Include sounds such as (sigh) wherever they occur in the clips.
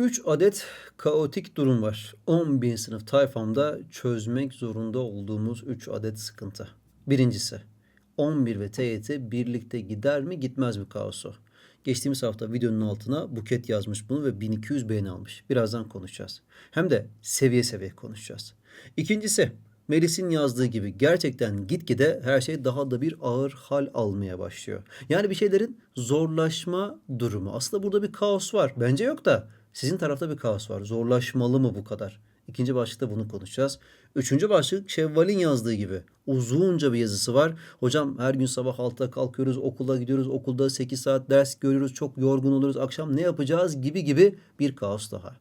3 adet kaotik durum var. 11 sınıf tayfamda çözmek zorunda olduğumuz 3 adet sıkıntı. Birincisi 11 ve TYT birlikte gider mi gitmez mi kaosu? Geçtiğimiz hafta videonun altına Buket yazmış bunu ve 1200 beğeni almış. Birazdan konuşacağız. Hem de seviye seviye konuşacağız. İkincisi Melis'in yazdığı gibi gerçekten gitgide her şey daha da bir ağır hal almaya başlıyor. Yani bir şeylerin zorlaşma durumu. Aslında burada bir kaos var. Bence yok da sizin tarafta bir kaos var. Zorlaşmalı mı bu kadar? İkinci başlıkta bunu konuşacağız. Üçüncü başlık Şevval'in yazdığı gibi uzunca bir yazısı var. Hocam her gün sabah 6'da kalkıyoruz, okula gidiyoruz, okulda 8 saat ders görüyoruz, çok yorgun oluruz, akşam ne yapacağız gibi gibi bir kaos daha.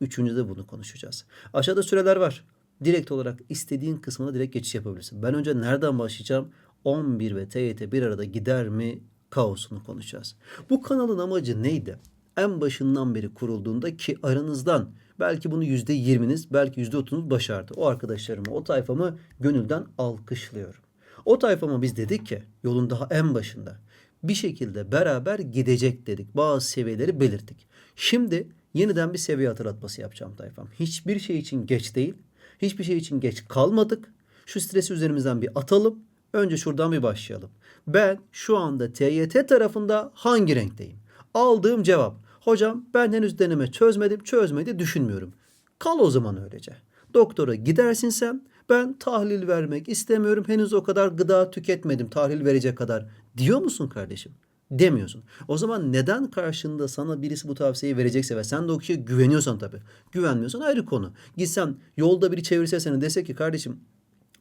Üçüncü de bunu konuşacağız. Aşağıda süreler var. Direkt olarak istediğin kısmına direkt geçiş yapabilirsin. Ben önce nereden başlayacağım? 11 ve TYT bir arada gider mi? Kaosunu konuşacağız. Bu kanalın amacı neydi? En başından beri kurulduğunda ki aranızdan belki bunu %20'niz belki %30'unuz başardı. O arkadaşlarımı, o tayfamı gönülden alkışlıyorum. O tayfama biz dedik ki yolun daha en başında bir şekilde beraber gidecek dedik. Bazı seviyeleri belirttik. Şimdi yeniden bir seviye hatırlatması yapacağım tayfam. Hiçbir şey için geç değil. Hiçbir şey için geç kalmadık. Şu stresi üzerimizden bir atalım. Önce şuradan bir başlayalım. Ben şu anda TYT tarafında hangi renkteyim? Aldığım cevap. Hocam ben henüz deneme çözmedim, çözmedi düşünmüyorum. Kal o zaman öylece. Doktora gidersin sen. Ben tahlil vermek istemiyorum. Henüz o kadar gıda tüketmedim tahlil verecek kadar. Diyor musun kardeşim? Demiyorsun. O zaman neden karşında sana birisi bu tavsiyeyi verecekse ve sen de o kişiye güveniyorsan tabii. Güvenmiyorsan ayrı konu. Gitsen yolda biri çevirse seni dese ki kardeşim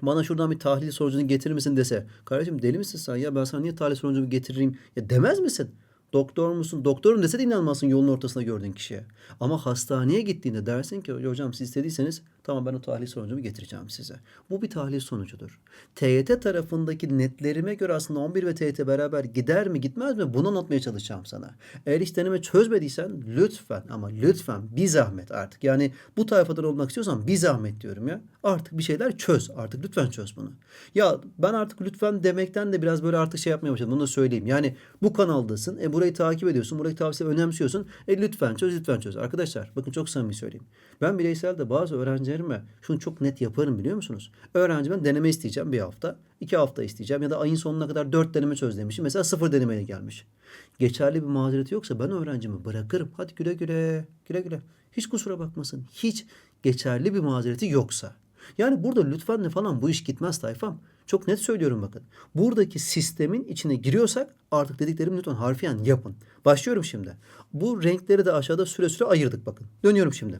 bana şuradan bir tahlil sonucunu getirir misin dese. Kardeşim deli misin sen ya ben sana niye tahlil sonucumu getireyim ya demez misin? Doktor musun? Doktorum dese de inanmazsın yolun ortasında gördüğün kişiye. Ama hastaneye gittiğinde dersin ki hocam siz istediyseniz tamam ben o tahlil sonucumu getireceğim size. Bu bir tahlil sonucudur. TYT tarafındaki netlerime göre aslında 11 ve TYT beraber gider mi gitmez mi bunu anlatmaya çalışacağım sana. Eğer hiç deneme çözmediysen lütfen ama lütfen bir zahmet artık. Yani bu tayfadan olmak istiyorsan bir zahmet diyorum ya. Artık bir şeyler çöz artık lütfen çöz bunu. Ya ben artık lütfen demekten de biraz böyle artık şey yapmaya başladım bunu da söyleyeyim. Yani bu kanaldasın e burayı takip ediyorsun burayı tavsiye önemsiyorsun. E lütfen çöz lütfen çöz. Arkadaşlar bakın çok samimi söyleyeyim. Ben bireyselde bazı öğrencilerime şunu çok net yaparım biliyor musunuz? Öğrencimden deneme isteyeceğim bir hafta. iki hafta isteyeceğim ya da ayın sonuna kadar dört deneme çöz demişim. Mesela sıfır denemeyle gelmiş. Geçerli bir mazereti yoksa ben öğrencimi bırakırım. Hadi güle güle güle güle. Hiç kusura bakmasın. Hiç geçerli bir mazereti yoksa. Yani burada lütfen ne falan bu iş gitmez tayfam. Çok net söylüyorum bakın. Buradaki sistemin içine giriyorsak artık dediklerimi lütfen harfiyen yapın. Başlıyorum şimdi. Bu renkleri de aşağıda süre süre ayırdık bakın. Dönüyorum şimdi.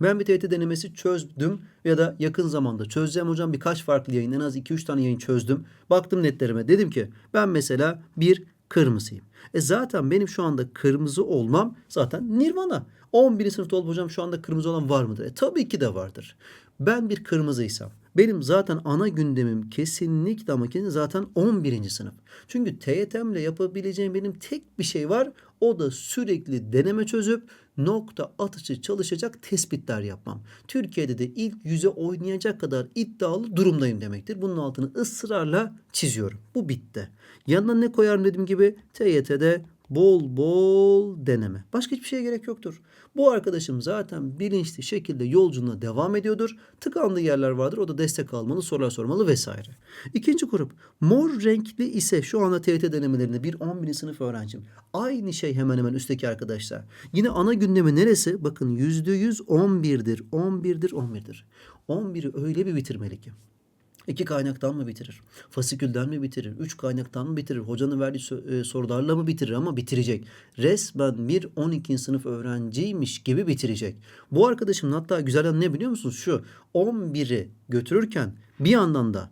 Ben bir TYT denemesi çözdüm ya da yakın zamanda çözeceğim hocam birkaç farklı yayın en az 2-3 tane yayın çözdüm. Baktım netlerime dedim ki ben mesela bir kırmızıyım. E zaten benim şu anda kırmızı olmam zaten nirvana. 11. sınıfta olup hocam şu anda kırmızı olan var mıdır? E tabii ki de vardır. Ben bir kırmızıysam benim zaten ana gündemim kesinlikle ama kesinlikle zaten 11. sınıf. Çünkü TYT'mle yapabileceğim benim tek bir şey var. O da sürekli deneme çözüp nokta atışı çalışacak tespitler yapmam. Türkiye'de de ilk yüze oynayacak kadar iddialı durumdayım demektir. Bunun altını ısrarla çiziyorum. Bu bitti. Yanına ne koyarım dediğim gibi TYT'de bol bol deneme. Başka hiçbir şeye gerek yoktur. Bu arkadaşım zaten bilinçli şekilde yolculuğuna devam ediyordur. Tıkandığı yerler vardır. O da destek almalı, sorular sormalı vesaire. İkinci grup. Mor renkli ise şu anda TYT denemelerinde bir 11. sınıf öğrencim. Aynı şey hemen hemen üstteki arkadaşlar. Yine ana gündemi neresi? Bakın %100 11'dir. 11'dir, 11'dir. 11'i öyle bir bitirmeli ki. İki kaynaktan mı bitirir? Fasikülden mi bitirir? Üç kaynaktan mı bitirir? Hocanın verdiği e, sorularla mı bitirir ama bitirecek. Resmen bir 12. sınıf öğrenciymiş gibi bitirecek. Bu arkadaşımın hatta güzel yanı ne biliyor musunuz? Şu 11'i götürürken bir yandan da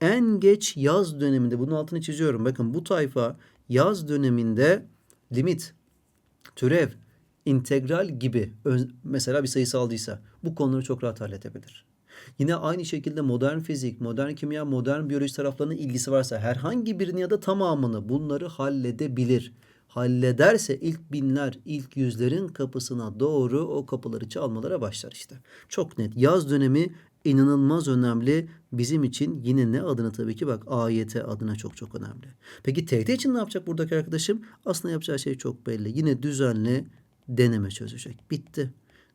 en geç yaz döneminde bunun altını çiziyorum. Bakın bu tayfa yaz döneminde limit, türev, integral gibi mesela bir sayısı aldıysa bu konuları çok rahat halledebilir. Yine aynı şekilde modern fizik, modern kimya, modern biyoloji taraflarının ilgisi varsa herhangi birini ya da tamamını bunları halledebilir. Hallederse ilk binler, ilk yüzlerin kapısına doğru o kapıları çalmalara başlar işte. Çok net. Yaz dönemi inanılmaz önemli. Bizim için yine ne adına tabii ki bak AYT adına çok çok önemli. Peki TYT için ne yapacak buradaki arkadaşım? Aslında yapacağı şey çok belli. Yine düzenli deneme çözecek. Bitti.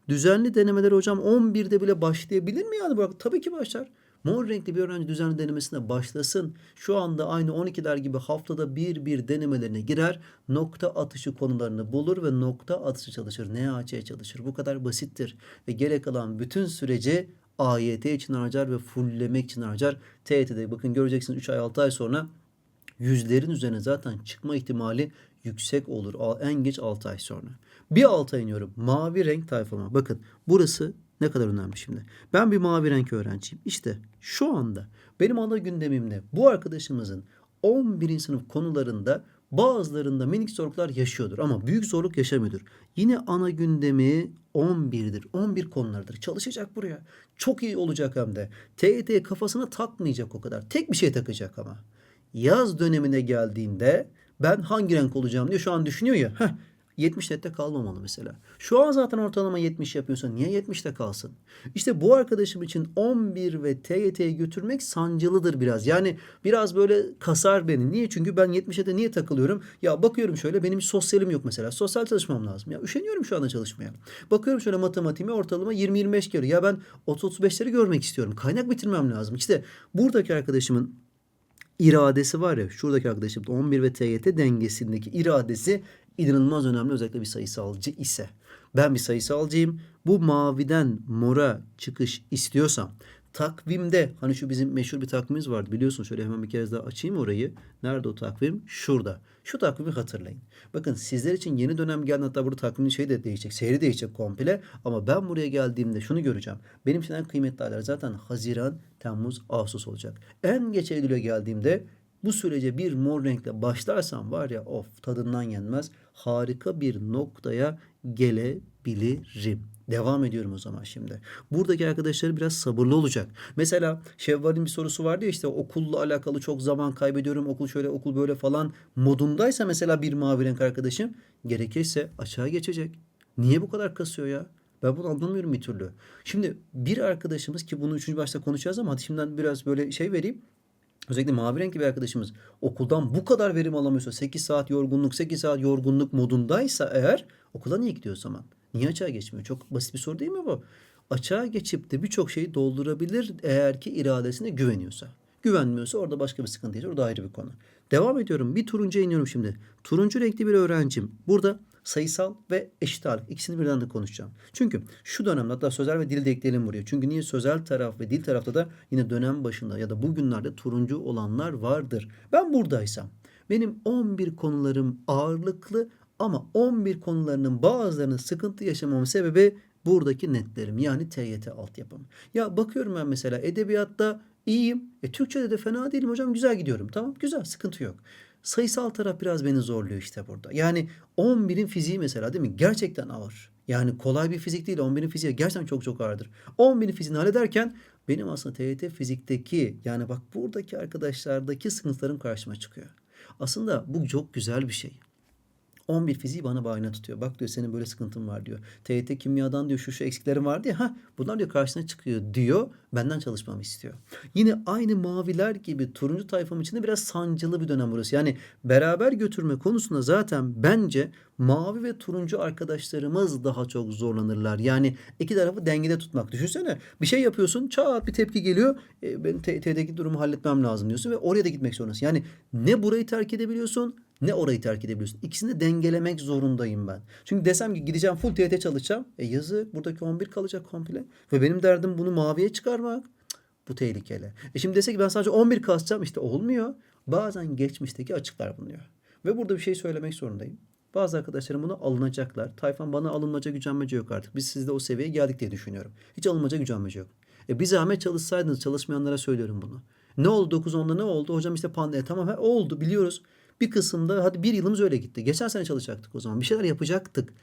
Düzenli denemeler hocam 11'de bile başlayabilir mi yani? Bak tabii ki başlar. Mor renkli bir öğrenci düzenli denemesine başlasın. Şu anda aynı 12'ler gibi haftada bir bir denemelerine girer. Nokta atışı konularını bulur ve nokta atışı çalışır. NAÇ çalışır. Bu kadar basittir. Ve gerek kalan bütün süreci AYT için harcar ve fulllemek için harcar. TYT'de bakın göreceksiniz 3 ay 6 ay sonra yüzlerin üzerine zaten çıkma ihtimali yüksek olur. En geç 6 ay sonra. Bir alta iniyorum. Mavi renk tayfama. Bakın burası ne kadar önemli şimdi. Ben bir mavi renk öğrenciyim. İşte şu anda benim ana gündemimde bu arkadaşımızın 11. sınıf konularında bazılarında minik zorluklar yaşıyordur ama büyük zorluk yaşamıyordur. Yine ana gündemi 11'dir. 11 konulardır. Çalışacak buraya. Çok iyi olacak hem de. TYT kafasına takmayacak o kadar. Tek bir şey takacak ama yaz dönemine geldiğinde ben hangi renk olacağım diye şu an düşünüyor ya. Heh, 70 nette kalmamalı mesela. Şu an zaten ortalama 70 yapıyorsa niye 70'te kalsın? İşte bu arkadaşım için 11 ve TYT'ye götürmek sancılıdır biraz. Yani biraz böyle kasar beni. Niye? Çünkü ben 70'e de niye takılıyorum? Ya bakıyorum şöyle benim sosyalim yok mesela. Sosyal çalışmam lazım. Ya üşeniyorum şu anda çalışmaya. Bakıyorum şöyle matematiğime ortalama 20-25 geliyor. Ya ben 30-35'leri görmek istiyorum. Kaynak bitirmem lazım. İşte buradaki arkadaşımın iradesi var ya şuradaki arkadaşım 11 ve TYT dengesindeki iradesi inanılmaz önemli özellikle bir sayısalcı ise. Ben bir sayısalcıyım. Bu maviden mora çıkış istiyorsam takvimde hani şu bizim meşhur bir takvimimiz vardı biliyorsun şöyle hemen bir kez daha açayım orayı. Nerede o takvim? Şurada. Şu takvimi hatırlayın. Bakın sizler için yeni dönem geldi hatta burada takvimin şeyi de değişecek. Seyri değişecek komple. Ama ben buraya geldiğimde şunu göreceğim. Benim için en kıymetli aylar zaten Haziran, Temmuz, Ağustos olacak. En geç Eylül'e geldiğimde bu sürece bir mor renkle başlarsam var ya of tadından yenmez. Harika bir noktaya gelebilirim. Devam ediyorum o zaman şimdi. Buradaki arkadaşlar biraz sabırlı olacak. Mesela Şevval'in bir sorusu vardı ya işte okulla alakalı çok zaman kaybediyorum. Okul şöyle okul böyle falan modundaysa mesela bir mavi renk arkadaşım gerekirse açığa geçecek. Niye bu kadar kasıyor ya? Ben bunu anlamıyorum bir türlü. Şimdi bir arkadaşımız ki bunu üçüncü başta konuşacağız ama hadi şimdiden biraz böyle şey vereyim. Özellikle mavi renkli bir arkadaşımız okuldan bu kadar verim alamıyorsa 8 saat yorgunluk 8 saat yorgunluk modundaysa eğer okula niye gidiyor o zaman? Niye açığa geçmiyor? Çok basit bir soru değil mi bu? Açığa geçip de birçok şeyi doldurabilir eğer ki iradesine güveniyorsa. Güvenmiyorsa orada başka bir sıkıntı yaşar. Orada ayrı bir konu. Devam ediyorum. Bir turuncuya iniyorum şimdi. Turuncu renkli bir öğrencim. Burada sayısal ve eşit ağırlık ikisini birden de konuşacağım. Çünkü şu dönemde hatta sözel ve dil de ekleyelim buraya. Çünkü niye sözel taraf ve dil tarafta da yine dönem başında ya da bugünlerde turuncu olanlar vardır. Ben buradaysam benim 11 konularım ağırlıklı ama 11 konularının bazılarının sıkıntı yaşamamın sebebi buradaki netlerim yani TYT altyapım. Ya bakıyorum ben mesela edebiyatta iyiyim. E Türkçe'de de fena değilim hocam güzel gidiyorum. Tamam güzel sıkıntı yok. Sayısal taraf biraz beni zorluyor işte burada. Yani 11'in fiziği mesela değil mi? Gerçekten ağır. Yani kolay bir fizik değil. 11'in fiziği gerçekten çok çok ağırdır. 11'in fiziğini hallederken benim aslında TYT fizikteki yani bak buradaki arkadaşlardaki sınıflarım karşıma çıkıyor. Aslında bu çok güzel bir şey. 11 fiziği bana bayına tutuyor. Bak diyor senin böyle sıkıntın var diyor. TYT kimyadan diyor şu şu eksiklerin var diye. Ha bunlar diyor karşına çıkıyor diyor. Benden çalışmamı istiyor. Yine aynı maviler gibi turuncu tayfam içinde biraz sancılı bir dönem burası. Yani beraber götürme konusunda zaten bence mavi ve turuncu arkadaşlarımız daha çok zorlanırlar. Yani iki tarafı dengede tutmak. Düşünsene bir şey yapıyorsun çat bir tepki geliyor. E, benim TYT'deki durumu halletmem lazım diyorsun ve oraya da gitmek zorundasın. Yani ne burayı terk edebiliyorsun ne orayı terk edebiliyorsun. İkisini de dengelemek zorundayım ben. Çünkü desem ki gideceğim full TYT çalışacağım. E yazı buradaki 11 kalacak komple. Ve benim derdim bunu maviye çıkarmak. Bu tehlikeli. E şimdi desek ki ben sadece 11 kasacağım işte olmuyor. Bazen geçmişteki açıklar bulunuyor. Ve burada bir şey söylemek zorundayım. Bazı arkadaşlarım buna alınacaklar. Tayfan bana alınmaca gücenmece yok artık. Biz sizde o seviyeye geldik diye düşünüyorum. Hiç alınmaca gücenmece yok. E bir zahmet çalışsaydınız çalışmayanlara söylüyorum bunu. Ne oldu 9-10'da ne oldu? Hocam işte pandemi. Tamam ha, oldu biliyoruz. Bir kısımda hadi bir yılımız öyle gitti. Geçen sene çalışacaktık o zaman. Bir şeyler yapacaktık.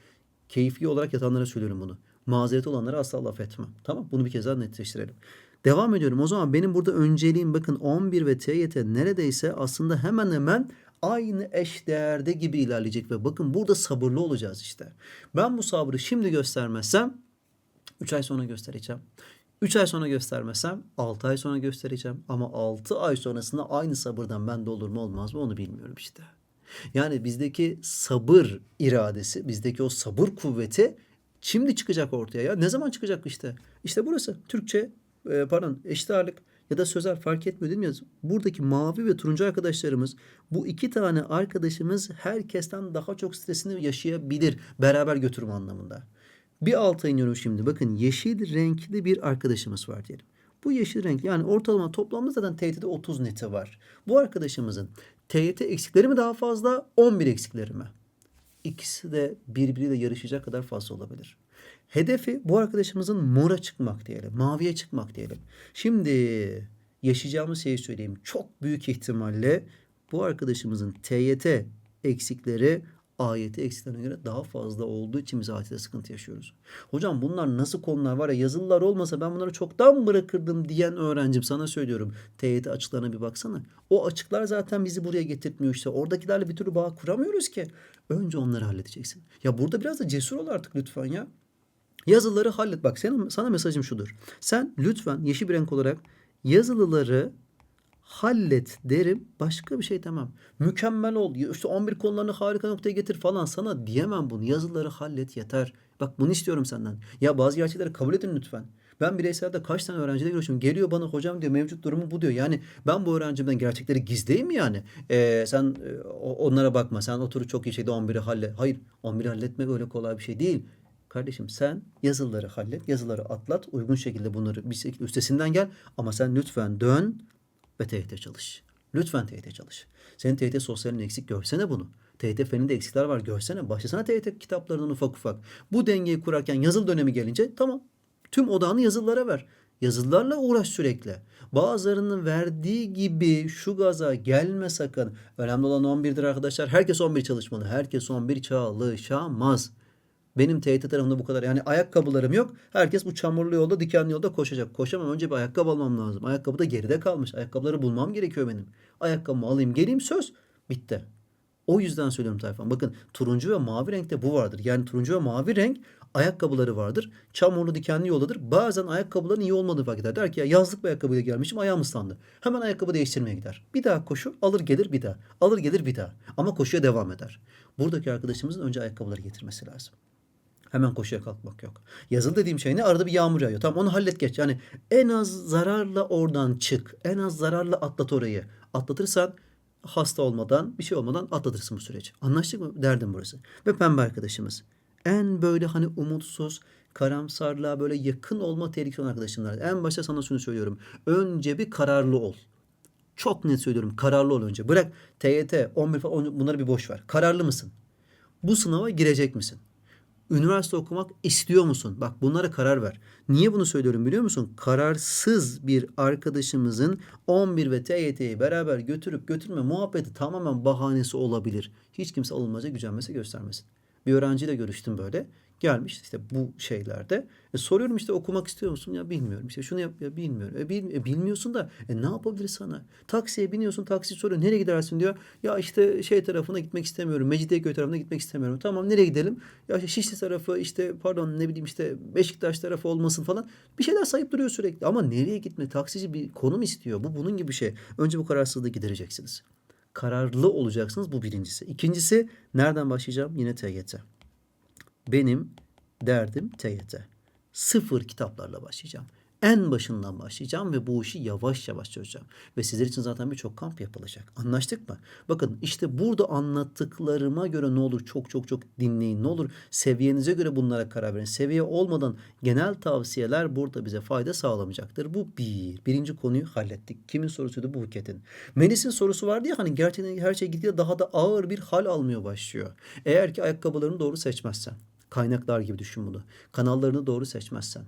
Keyfi olarak yatanlara söylüyorum bunu. Mazereti olanlara asla laf etmem. Tamam Bunu bir kez daha netleştirelim. Devam ediyorum. O zaman benim burada önceliğim bakın 11 ve TYT neredeyse aslında hemen hemen aynı eş değerde gibi ilerleyecek ve bakın burada sabırlı olacağız işte. Ben bu sabrı şimdi göstermezsem 3 ay sonra göstereceğim. 3 ay sonra göstermesem 6 ay sonra göstereceğim. Ama 6 ay sonrasında aynı sabırdan ben de olur mu olmaz mı onu bilmiyorum işte. Yani bizdeki sabır iradesi, bizdeki o sabır kuvveti şimdi çıkacak ortaya ya. Ne zaman çıkacak işte? İşte burası. Türkçe, e, pardon eşit ağırlık ya da sözel fark etmiyor değil mi? Buradaki mavi ve turuncu arkadaşlarımız bu iki tane arkadaşımız herkesten daha çok stresini yaşayabilir beraber götürme anlamında. Bir alta iniyorum şimdi. Bakın yeşil renkli bir arkadaşımız var diyelim. Bu yeşil renk yani ortalama toplamda zaten TYT'de 30 neti var. Bu arkadaşımızın TYT eksikleri mi daha fazla 11 eksikleri mi? İkisi de birbiriyle yarışacak kadar fazla olabilir. Hedefi bu arkadaşımızın mora çıkmak diyelim. Maviye çıkmak diyelim. Şimdi yaşayacağımız şeyi söyleyeyim. Çok büyük ihtimalle bu arkadaşımızın TYT eksikleri AYT eksiklerine göre daha fazla olduğu için biz AYT'de sıkıntı yaşıyoruz. Hocam bunlar nasıl konular var ya yazılılar olmasa ben bunları çoktan bırakırdım diyen öğrencim sana söylüyorum. TYT açıklarına bir baksana. O açıklar zaten bizi buraya getirtmiyor işte. Oradakilerle bir türlü bağ kuramıyoruz ki. Önce onları halledeceksin. Ya burada biraz da cesur ol artık lütfen ya. Yazıları hallet. Bak senin, sana mesajım şudur. Sen lütfen yeşil bir renk olarak yazılıları hallet derim. Başka bir şey demem. Mükemmel ol. İşte 11 konularını harika noktaya getir falan. Sana diyemem bunu. Yazıları hallet yeter. Bak bunu istiyorum senden. Ya bazı gerçekleri kabul edin lütfen. Ben bireyselde kaç tane öğrenciyle görüşüyorum. Geliyor bana hocam diyor mevcut durumu bu diyor. Yani ben bu öğrencimden gerçekleri gizleyeyim yani? Ee, sen e, onlara bakma. Sen otur çok iyi şeyde 11'i hallet. Hayır 11'i halletmek öyle kolay bir şey değil. Kardeşim sen yazıları hallet, yazıları atlat, uygun şekilde bunları bir şekilde üstesinden gel. Ama sen lütfen dön ve TYT çalış. Lütfen TYT çalış. Senin TYT sosyalin eksik görsene bunu. TYT feninde eksikler var görsene. Başlasana TYT kitaplarından ufak ufak. Bu dengeyi kurarken yazıl dönemi gelince tamam. Tüm odağını yazılılara ver. Yazılılarla uğraş sürekli. Bazılarının verdiği gibi şu gaza gelme sakın. Önemli olan 11'dir arkadaşlar. Herkes 11 çalışmalı. Herkes 11 çalışamaz. Benim TYT tarafında bu kadar. Yani ayakkabılarım yok. Herkes bu çamurlu yolda, dikenli yolda koşacak. Koşamam. Önce bir ayakkabı almam lazım. Ayakkabı da geride kalmış. Ayakkabıları bulmam gerekiyor benim. Ayakkabımı alayım, geleyim söz. Bitti. O yüzden söylüyorum tayfam. Bakın turuncu ve mavi renkte bu vardır. Yani turuncu ve mavi renk ayakkabıları vardır. Çamurlu dikenli yoldadır. Bazen ayakkabıların iyi olmadığı fark eder. Der ki ya yazlık bir ayakkabıyla gelmişim ayağım ıslandı. Hemen ayakkabı değiştirmeye gider. Bir daha koşu alır gelir bir daha. Alır gelir bir daha. Ama koşuya devam eder. Buradaki arkadaşımızın önce ayakkabıları getirmesi lazım. Hemen koşuya kalkmak yok. Yazılı dediğim şey ne? Arada bir yağmur yağıyor. Tamam onu hallet geç. Yani en az zararla oradan çık. En az zararla atlat orayı. Atlatırsan hasta olmadan, bir şey olmadan atlatırsın bu süreci. Anlaştık mı? Derdim burası. Ve pembe arkadaşımız. En böyle hani umutsuz, karamsarlığa böyle yakın olma tehlikeli olan arkadaşımlar. En başta sana şunu söylüyorum. Önce bir kararlı ol. Çok net söylüyorum. Kararlı ol önce. Bırak TYT, 11 falan bunları bir boş ver. Kararlı mısın? Bu sınava girecek misin? Üniversite okumak istiyor musun? Bak bunlara karar ver. Niye bunu söylüyorum biliyor musun? Kararsız bir arkadaşımızın 11 ve TYT'yi beraber götürüp götürme muhabbeti tamamen bahanesi olabilir. Hiç kimse alınmaca gücenmesi göstermesin. Bir öğrenciyle görüştüm böyle. Gelmiş işte bu şeylerde. E soruyorum işte okumak istiyor musun? Ya bilmiyorum. İşte şunu yap ya bilmiyorum. E, bil- e, bilmiyorsun da e, ne yapabilir sana? Taksiye biniyorsun taksi soruyor. Nereye gidersin diyor. Ya işte şey tarafına gitmek istemiyorum. Mecidiyeköy tarafına gitmek istemiyorum. Tamam nereye gidelim? Ya işte Şişli tarafı işte pardon ne bileyim işte Beşiktaş tarafı olmasın falan. Bir şeyler sayıp duruyor sürekli. Ama nereye gitme? Taksici bir konum istiyor. Bu bunun gibi bir şey. Önce bu kararsızlığı gidereceksiniz. Kararlı olacaksınız. Bu birincisi. İkincisi nereden başlayacağım? Yine TYT. Benim derdim TYT. Sıfır kitaplarla başlayacağım. En başından başlayacağım ve bu işi yavaş yavaş çözeceğim. Ve sizler için zaten birçok kamp yapılacak. Anlaştık mı? Bakın işte burada anlattıklarıma göre ne olur çok çok çok dinleyin. Ne olur seviyenize göre bunlara karar verin. Seviye olmadan genel tavsiyeler burada bize fayda sağlamayacaktır. Bu bir. Birinci konuyu hallettik. Kimin sorusuydu? Bu Buket'in. Melis'in sorusu vardı ya hani gerçekten her şey gitgide daha da ağır bir hal almaya başlıyor. Eğer ki ayakkabılarını doğru seçmezsen. Kaynaklar gibi düşün bunu. Kanallarını doğru seçmezsen.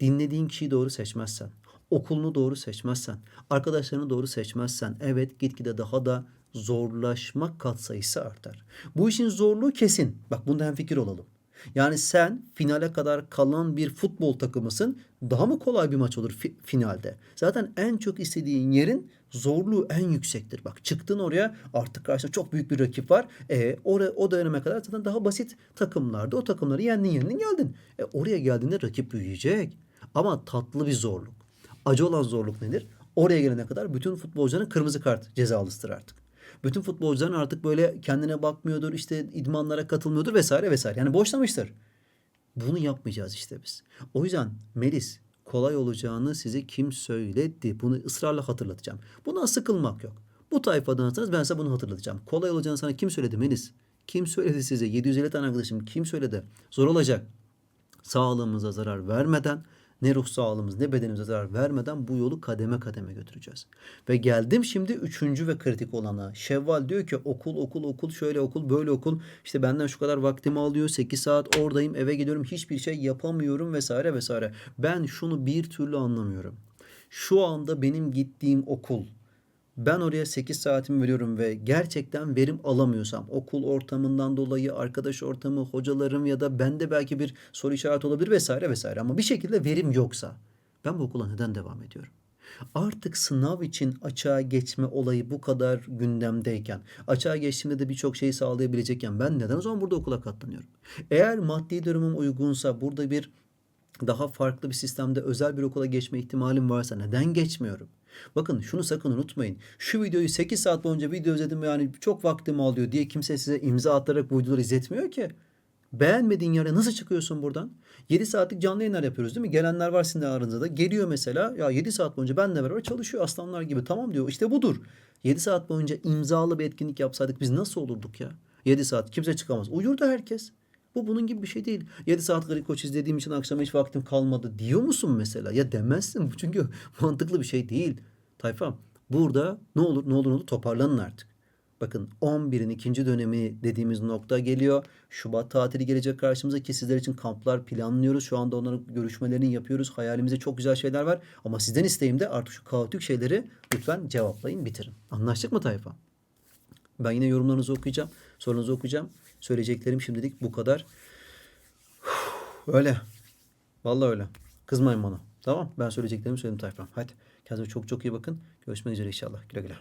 Dinlediğin kişiyi doğru seçmezsen, okulunu doğru seçmezsen, arkadaşlarını doğru seçmezsen evet gitgide daha da zorlaşma katsayısı artar. Bu işin zorluğu kesin. Bak bunda fikir olalım. Yani sen finale kadar kalan bir futbol takımısın. Daha mı kolay bir maç olur fi- finalde? Zaten en çok istediğin yerin zorluğu en yüksektir. Bak çıktın oraya artık karşında çok büyük bir rakip var. E, oraya, o döneme kadar zaten daha basit takımlardı. O takımları yendin yendin geldin. E, oraya geldiğinde rakip büyüyecek. Ama tatlı bir zorluk. Acı olan zorluk nedir? Oraya gelene kadar bütün futbolcuların kırmızı kart cezalısıdır artık. Bütün futbolcuların artık böyle kendine bakmıyordur, işte idmanlara katılmıyordur vesaire vesaire. Yani boşlamıştır. Bunu yapmayacağız işte biz. O yüzden Melis kolay olacağını size kim söyledi? Bunu ısrarla hatırlatacağım. Buna sıkılmak yok. Bu tayfadansanız ben size bunu hatırlatacağım. Kolay olacağını sana kim söyledi Melis? Kim söyledi size? 750 tane arkadaşım kim söyledi? Zor olacak. Sağlığımıza zarar vermeden ne ruh sağlığımız ne bedenimize zarar vermeden bu yolu kademe kademe götüreceğiz. Ve geldim şimdi üçüncü ve kritik olana. Şevval diyor ki okul okul okul şöyle okul böyle okul işte benden şu kadar vaktimi alıyor 8 saat oradayım eve gidiyorum hiçbir şey yapamıyorum vesaire vesaire. Ben şunu bir türlü anlamıyorum. Şu anda benim gittiğim okul ben oraya 8 saatimi veriyorum ve gerçekten verim alamıyorsam okul ortamından dolayı arkadaş ortamı, hocalarım ya da bende belki bir soru işareti olabilir vesaire vesaire ama bir şekilde verim yoksa ben bu okula neden devam ediyorum? Artık sınav için açığa geçme olayı bu kadar gündemdeyken, açığa geçtiğimde de birçok şeyi sağlayabilecekken ben neden o zaman burada okula katlanıyorum? Eğer maddi durumum uygunsa burada bir daha farklı bir sistemde özel bir okula geçme ihtimalim varsa neden geçmiyorum? Bakın şunu sakın unutmayın. Şu videoyu 8 saat boyunca video izledim yani çok vaktimi alıyor diye kimse size imza atarak bu videoları izletmiyor ki. Beğenmediğin yere nasıl çıkıyorsun buradan? 7 saatlik canlı yayınlar yapıyoruz değil mi? Gelenler var sizin aranızda da. Geliyor mesela ya 7 saat boyunca benle beraber çalışıyor aslanlar gibi. Tamam diyor işte budur. 7 saat boyunca imzalı bir etkinlik yapsaydık biz nasıl olurduk ya? 7 saat kimse çıkamaz. Uyurdu herkes. Bu bunun gibi bir şey değil. 7 saat Koç izlediğim için akşama hiç vaktim kalmadı diyor musun mesela? Ya demezsin. Çünkü (laughs) mantıklı bir şey değil. Tayfam burada ne olur ne olur ne olur toparlanın artık. Bakın 11'in ikinci dönemi dediğimiz nokta geliyor. Şubat tatili gelecek karşımıza ki sizler için kamplar planlıyoruz. Şu anda onların görüşmelerini yapıyoruz. Hayalimizde çok güzel şeyler var. Ama sizden isteğim de artık şu kaotik şeyleri lütfen cevaplayın bitirin. Anlaştık mı tayfa? Ben yine yorumlarınızı okuyacağım. Sorunuzu okuyacağım. Söyleyeceklerim şimdilik bu kadar. Öyle. Vallahi öyle. Kızmayın bana. Tamam. Ben söyleyeceklerimi söyledim tayfam. Hadi. Kendinize çok çok iyi bakın. Görüşmek üzere inşallah. Güle güle.